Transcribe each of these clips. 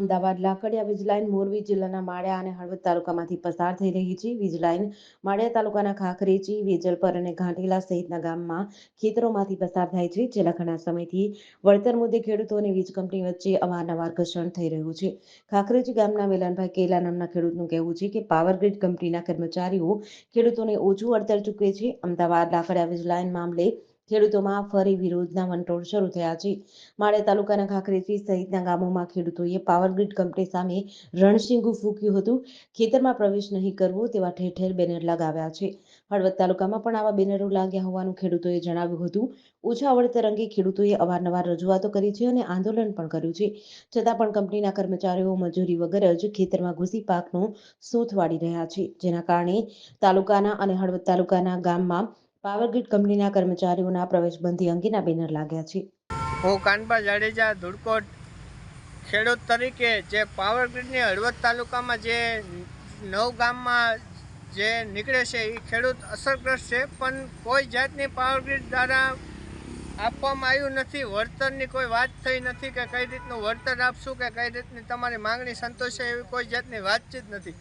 અમદાવાદ લાકડિયા વીજ લાઇન મોરબી જિલ્લાના માળિયા અને હળવદ તાલુકામાંથી પસાર થઈ રહી છે. વીજ લાઇન માળિયા તાલુકાના ખાખરેજી વેજલપર અને ઘાંટીલા સહિતના ગામમાં ખેતરોમાંથી પસાર થાય છે છેલ્લા ઘણા સમયથી વળતર મુદ્દે ખેડૂતો અને વીજ કંપની વચ્ચે અવારનવાર ઘર્ષણ થઈ રહ્યું છે. ખાખરેજી ગામના વેલણભાઈ કેલા નામના ખેડૂતનું કહેવું છે કે, પાવર ગ્રીડ કંપનીના કર્મચારીઓ ખેડૂતોને ઓછું વળતર ચૂકવે છે. અમદાવાદ લાકડિયા વીજ લાઇન મામલે ખેડૂતોમાં ફરી વિરોધના વંટોળ શરૂ થયા છે. માળિયા તાલુકાના ખાખરેજી સહિતના ગામોમાં ખેડૂતોએ પાવર ગ્રીડ કંપની સામે રણશીંગું ફૂંક્યું હતું. ખેતરમાં પ્રવેશ નહીં કરવો તેવા ઠેર ઠેર બેનર લગાવ્યા છે. હળવદ તાલુકામાં પણ આવા બેનરો લાગ્યા હોવાનું ખેડૂતોએ જણાવ્યું હતું. ઓછા વળતર અંગે ખેડૂતોએ અવારનવાર રજૂઆતો કરી છે અને આંદોલન પણ કર્યું છે. છતાં પણ કંપનીના કર્મચારીઓ મજૂરી વગર જ ખેતરમાં ઘૂસી પાકનો સોથ વાળી રહ્યા છે. જેના કારણે તાલુકાના અને હળવદ તાલુકાના ગામમાં પાવર ગ્રીડ કંપનીના કર્મચારીઓના પ્રવેશબંધી અંગેના બેનર લાગ્યા છે. હું કાનબા જાડેજા ધુડકોટ ખેડૂત તરીકે જે પાવર ગ્રીડની હળવદ તાલુકામાં જે નવ ગામમાં જે નીકળે છે એ ખેડૂત અસરગ્રસ્ત છે, પણ કોઈ જાતની પાવર ગ્રીડ દ્વારા આપવામાં આવ્યું નથી. વળતરની કોઈ વાત થઈ નથી કે કઈ રીતનું વળતર આપશું કે કઈ રીતની તમારી માંગણી સંતોષે એવી કોઈ જાતની વાતચીત નથી.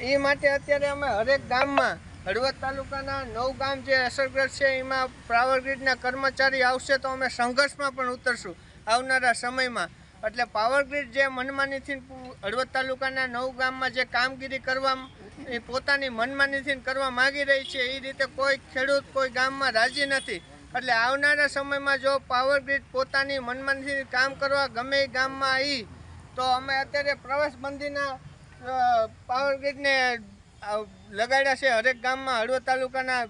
એ માટે અત્યારે અમે હરેક ગામમાં હળવદ તાલુકાના નવ ગામ જે અસરગ્રસ્ત છે, એમાં પાવર ગ્રીડના કર્મચારી આવશે તો અમે સંઘર્ષમાં પણ ઉતરશું આવનારા સમયમાં. એટલે પાવર ગ્રીડ જે મનમાનીથી હળવદ તાલુકાના નવ ગામમાં જે કામગીરી કરવા, એ પોતાની મનમાનીથી કરવા માગી રહી છે, એ રીતે કોઈ ખેડૂત કોઈ ગામમાં રાજી નથી. એટલે આવનારા સમયમાં જો પાવર ગ્રીડ પોતાની મનમાનીથી કામ કરવા ગમે એ ગામમાં આવી તો અમે અત્યારે પ્રવાસ બંધીના પાવર ગ્રીડને લગાડ્યા છે હરેક ગામમાં હળવદ તાલુકાના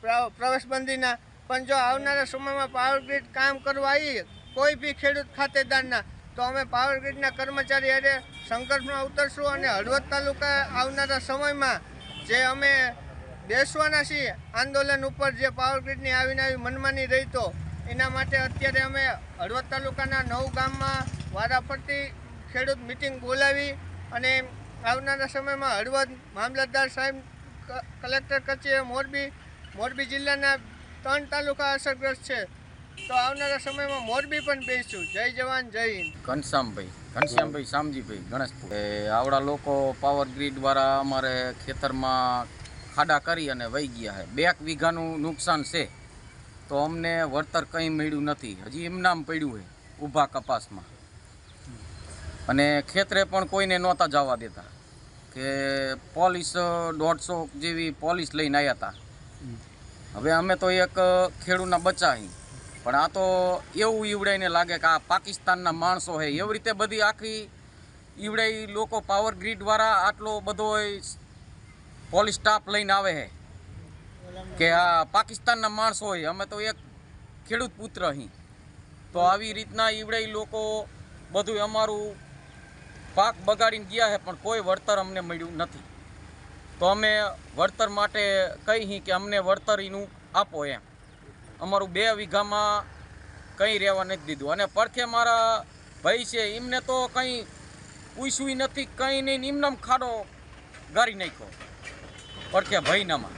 પ્ર- પ્રવેશબંધીના. પણ જો આવનારા સમયમાં પાવર ગ્રીડ કામ કરવા આવીએ, કોઈ બી ખેડૂત ખાતેદારના, તો અમે પાવર ગ્રીડના કર્મચારી અરે સંઘર્ષમાં ઉતરશું અને હળવદ તાલુકા આવનારા સમયમાં જે અમે બેસવાના છીએ, આંદોલન ઉપર જે પાવર ગ્રીડની આવીને આવી મનમાની રહી તો, એના માટે અત્યારે અમે હળવદ તાલુકાના નવ ગામમાં વારાફરતી ખેડૂત મિટિંગ બોલાવી અને આવનારા સમયમાં હળવદ મામલતદાર સાહેબ કલેક્ટર કચેરી મોરબી મોરબી જિલ્લાના ત્રણ તાલુકા અસરગ્રસ્ત છે. તો આવનારા સમયમાં મોરબી પણ બેસીશું જય જવાન, જય હિન્દ. ઘનશ્યામભાઈ ઘનશ્યામભાઈ શામજીભાઈ, ગણેશપુર. આવડા લોકો પાવર ગ્રીડ દ્વારા અમારે ખેતરમાં ખાડા કરી અને વહી ગયા છે. બે વીઘાનું નુકસાન છે. તો અમને વળતર કંઈ મળ્યું નથી. હજી એમનામ પડ્યું હોય ઊભા કપાસમાં. અને ખેતરે પણ કોઈને નહોતા જવા દેતા કે પોલીસ દોઢસો જેવી પોલીસ લઈને આવ્યા હતા હવે અમે તો એક ખેડૂતના બચ્ચા અહીં પણ આ તો એવું ઈવડાઈને લાગે કે આ પાકિસ્તાનના માણસો છે એવી રીતે બધી આખી ઈવડાઈ લોકો પાવર ગ્રીડ દ્વારા આટલો બધો પોલીસ સ્ટાફ લઈને આવે છે કે આ પાકિસ્તાનના માણસો હોય અમે તો એક ખેડૂત પુત્ર અહીં તો આવી રીતના ઈવડાઈ લોકો બધું અમારું પાક બગાડીને ગયા છે પણ કોઈ વળતર અમને મળ્યું નથી. તો અમે વળતર માટે કહી કે અમને વળતર એનું આપો એમ. અમારું બે વીઘામાં કંઈ રહેવા નથી દીધું. અને પરખે મારા ભાઈ છે એમને તો કંઈ પૂછ્યું નથી, કંઈ નહીં, ને એમનામ ખાડો ગારી નાખ્યો. પડખે ભાઈનામાં.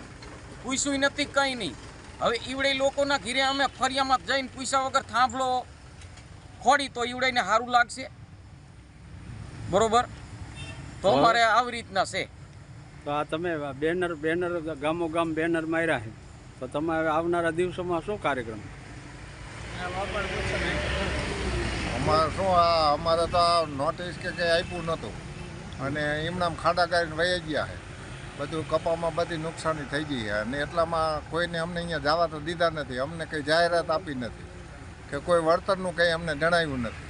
પૂછ્યું નથી, કંઈ નહીં. હવે ઈવડે લોકોના ઘીરે અમે ફરિયામાં જઈને પૂછ્યા વગર થાંભલો ખોડી તો ઈવડેને સારું લાગશે? બરોબર? તો અમારે આવી રીતના છે. તો આ તમે બેનર બેનર ગામો ગામ બેનર માર્યા છે. તો તમારે આવનારા દિવસોમાં શું કાર્યક્રમ? અમારે શું આ અમારે તો નોટિસ કે કંઈ આપ્યું નહોતું. અને એમના ખાડા કરીને વહી ગયા છે. બધું કપામાં બધી નુકસાની થઈ ગઈ છે. અને એટલામાં કોઈને અમને અહીંયા જવા તો દીધા નથી. અમને કંઈ જાહેરાત આપી નથી. કે કોઈ વળતરનું કંઈ અમને જણાવ્યું નથી.